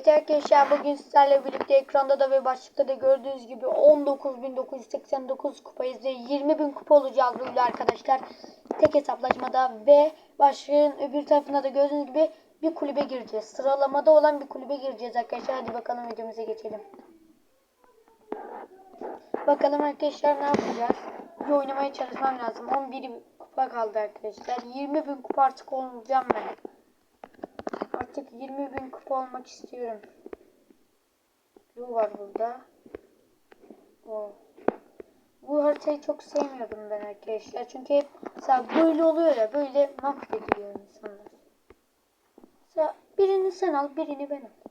Evet arkadaşlar bugün sizlerle birlikte ekranda da ve başlıkta da gördüğünüz gibi 19.989 kupayız ve 20.000 kupa olacağız bugün arkadaşlar. Tek hesaplaşmada ve başlığın öbür tarafında da gördüğünüz gibi bir kulübe gireceğiz. Sıralamada olan bir kulübe gireceğiz arkadaşlar. Hadi bakalım videomuza geçelim. Bakalım arkadaşlar ne yapacağız? Bir oynamaya çalışmam lazım. 11 kupa kaldı arkadaşlar. 20.000 kupa artık olacağım ben. Artık 20 bin kupa olmak istiyorum. Lu var burada. O. Bu haritayı çok sevmiyordum ben arkadaşlar. Çünkü hep mesela böyle oluyor ya böyle mahvediyor insanlar. Mesela birini sen al birini ben al.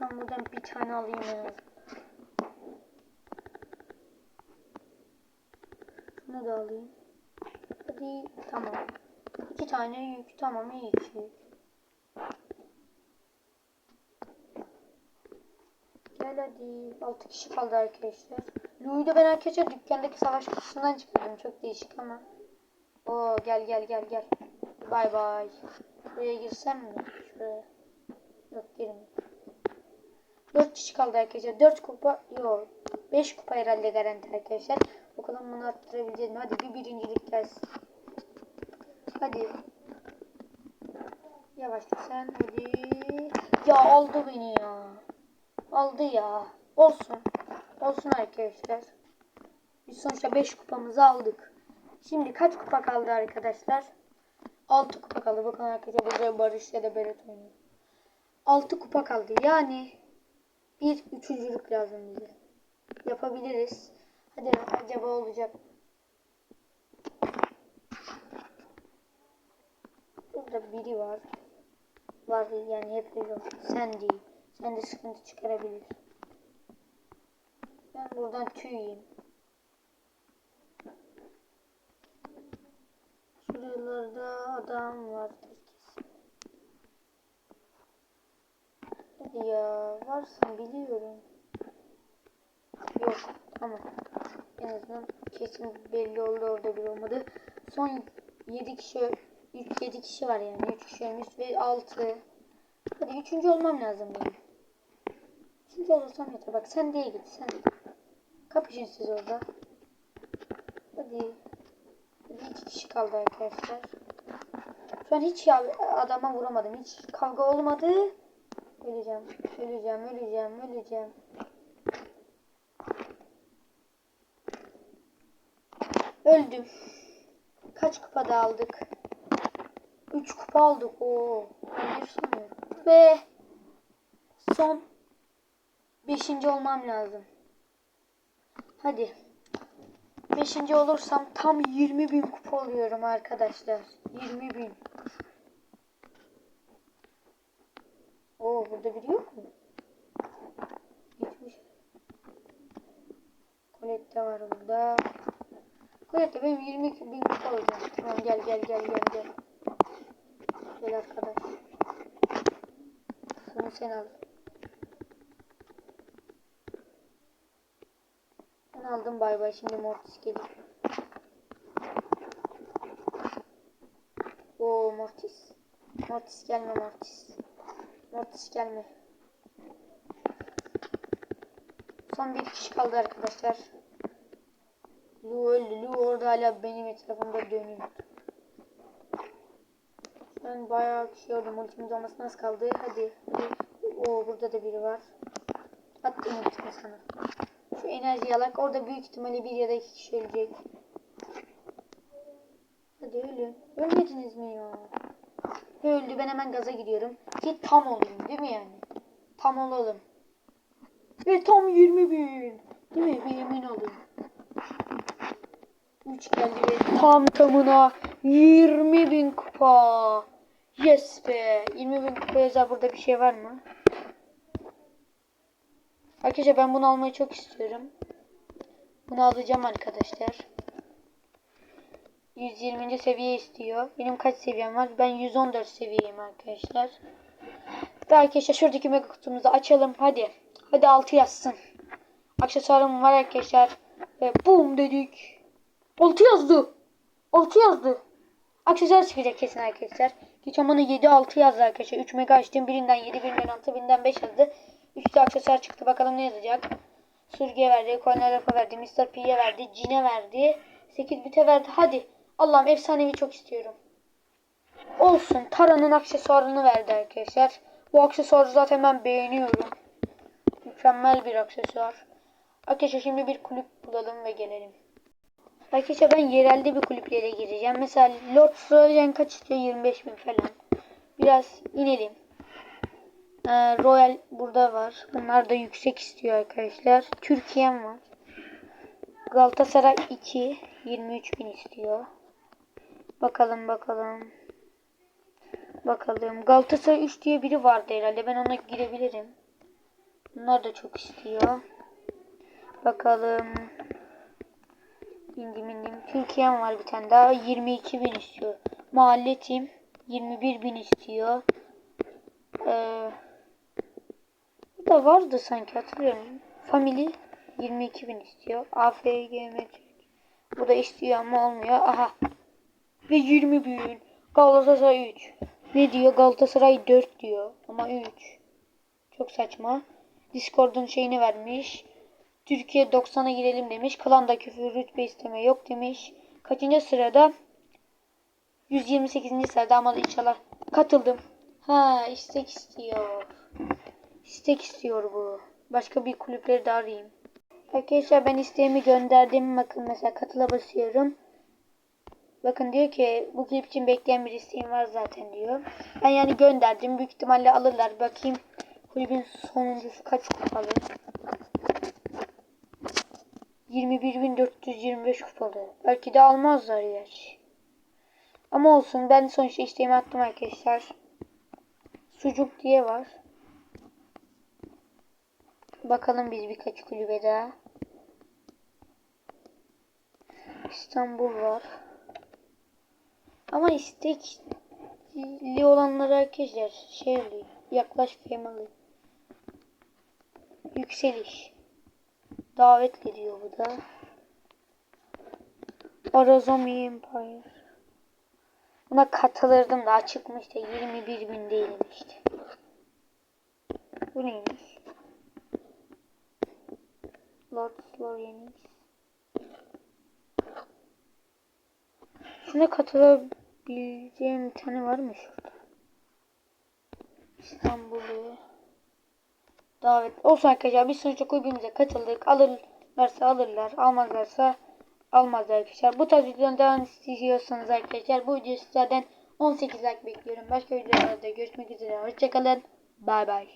Ben buradan bir tane alayım en azından. Şunu da alayım. Hadi tamam. İki tane yük tamam iyi yük. Gel hadi. Altı kişi kaldı arkadaşlar. Louis'u da ben arkadaşlar dükkandaki savaş kutusundan çıkardım. Çok değişik ama. Oo gel gel gel gel. Bay bay. Buraya girsem mi? Şuraya. Yok girme. Dört kişi kaldı arkadaşlar. Dört kupa. Yok. Beş kupa herhalde garanti arkadaşlar. Bakalım bunu arttırabileceğiz mi? Hadi bir birincilik gelsin. Hadi. Yavaşla sen hadi. Ya aldı beni ya. Aldı ya. Olsun. Olsun arkadaşlar. Biz sonuçta 5 kupamızı aldık. Şimdi kaç kupa kaldı arkadaşlar? 6 kupa kaldı. Bakın arkadaşlar burada Barış ya da Berat oynuyor. 6 kupa kaldı. Yani bir üçüncülük lazım bize. Yapabiliriz. Hadi acaba olacak mı? Burada biri var. Var yani hep öyle. Sen değil. Sen de sıkıntı çıkarabilir. Ben buradan tüy yiyeyim. Şuralarda adam kesin. Hadi ya varsın biliyorum. Yok tamam. En azından kesin belli oldu orada bir olmadı. Son 7 kişi 3 7 kişi var yani. 3 kişi ölmüş ve 6. Hadi 3. olmam lazım benim. 3. olursam yeter. Bak sen diye git sen. Kapışın siz orada. Hadi. Hadi 2 kişi kaldı arkadaşlar. Şu an hiç adama vuramadım. Hiç kavga olmadı. Öleceğim. Öleceğim. Öleceğim. Öleceğim. Öldüm. Kaç kupada aldık? 3 kupa aldık. Oo. Bir sanıyorum. Ve son 5. olmam lazım. Hadi. 5. olursam tam 20 bin kupa oluyorum arkadaşlar. 20 bin. Oo burada biri yok mu? Gitmiş. Colette var burada. Colette benim 20 bin kupa olacağım. Tamam gel gel gel gel gel. Gel arkadaş. Bunu sen al. Ben aldım bay bay. Şimdi Mortis gelir. Oo Mortis. Mortis gelme Mortis. Mortis gelme. Son bir kişi kaldı arkadaşlar. Lu öldü. Lu orada hala benim etrafımda dönüyor. Ben bayağı kişi gördüm. Ultimiz olması nasıl kaldı? Hadi. Oo burada da biri var. Attım ultimi sana. Şu enerji alak. Orada büyük ihtimalle bir ya da iki kişi ölecek. Hadi ölün. Ölmediniz mi ya? Öldü. Ben hemen gaza gidiyorum. Ki tam olayım değil mi yani? Tam olalım. Ve tam 20 bin. Değil mi? Bir emin olun. 3 geldi ve tam tamına 20 bin kupa. Yes be. 20 bin burada bir şey var mı? Arkadaşlar ben bunu almayı çok istiyorum. Bunu alacağım arkadaşlar. 120. seviye istiyor. Benim kaç seviyem var? Ben 114 seviyeyim arkadaşlar. Ve arkadaşlar şuradaki mega kutumuzu açalım. Hadi. Hadi 6 yazsın. Aksesuarım var arkadaşlar. Ve boom dedik. 6 yazdı. 6 yazdı. Aksesuar çıkacak kesin arkadaşlar. Geçen bana 7-6 yazdı arkadaşlar. 3 mega açtım. Birinden 7, birinden 6, birinden 5 yazdı. 3 de aksesuar çıktı. Bakalım ne yazacak. Surge verdi. Coinerafa verdi. Mr. P'ye verdi. Cine verdi. 8 bite verdi. Hadi. Allah'ım efsanevi çok istiyorum. Olsun. Tara'nın aksesuarını verdi arkadaşlar. Bu aksesuarı zaten ben beğeniyorum. Mükemmel bir aksesuar. Arkadaşlar şimdi bir kulüp bulalım ve gelelim. Arkadaşlar ben yerelde bir kulüplere gireceğim. Mesela Lord Royal'den kaç istiyor? 25 bin falan. Biraz inelim. Ee, Royal burada var. Bunlar da yüksek istiyor arkadaşlar. Türkiye'm var. Galatasaray 2. 23 bin istiyor. Bakalım bakalım. Bakalım. Galatasaray 3 diye biri vardı herhalde. Ben ona girebilirim. Bunlar da çok istiyor. Bakalım. İndim indim. Türkiye'm var bir tane daha. 22 bin istiyor. Mahalle tim 21 bin istiyor. Ee, bu da vardı sanki hatırlıyorum. Family 22 bin istiyor. AFGM Bu da istiyor ama olmuyor. Aha. Ve 20 bin. Galatasaray 3. Ne diyor? Galatasaray 4 diyor. Ama 3. Çok saçma. Discord'un şeyini vermiş. Türkiye 90'a girelim demiş. Klanda küfür rütbe isteme yok demiş. Kaçıncı sırada? 128. sırada ama inşallah katıldım. Ha istek istiyor. İstek istiyor bu. Başka bir kulüpleri de arayayım. Arkadaşlar ben isteğimi gönderdim. Bakın mesela katıla basıyorum. Bakın diyor ki bu klip için bekleyen bir isteğim var zaten diyor. Ben yani gönderdim. Büyük ihtimalle alırlar. Bakayım kulübün sonuncusu kaç kupalı. 21.425 kupalı. Belki de almazlar ya. Ama olsun ben sonuçta isteğimi attım arkadaşlar. Sucuk diye var. Bakalım biz birkaç kulübe daha. İstanbul var. Ama istekli olanları arkadaşlar şey oluyor. Yaklaş family. Yükseliş. Davetli diyor bu da. Arazomi Empire. Buna katılırdım da çıkmıştı. 21 bin değilim işte. Bu neymiş? Lord Florianix. Şuna katılabileceğim bir tane var mı şurada? İstanbul'u davet. Olsun arkadaşlar biz sonuçta kulübümüze katıldık. Alırlarsa alırlar almazlarsa almazlar. Arkadaşlar bu tarz videodan devam istiyorsanız arkadaşlar bu videoyu sizlerden 18 like bekliyorum. Başka videolarda görüşmek üzere. Hoşçakalın bay bay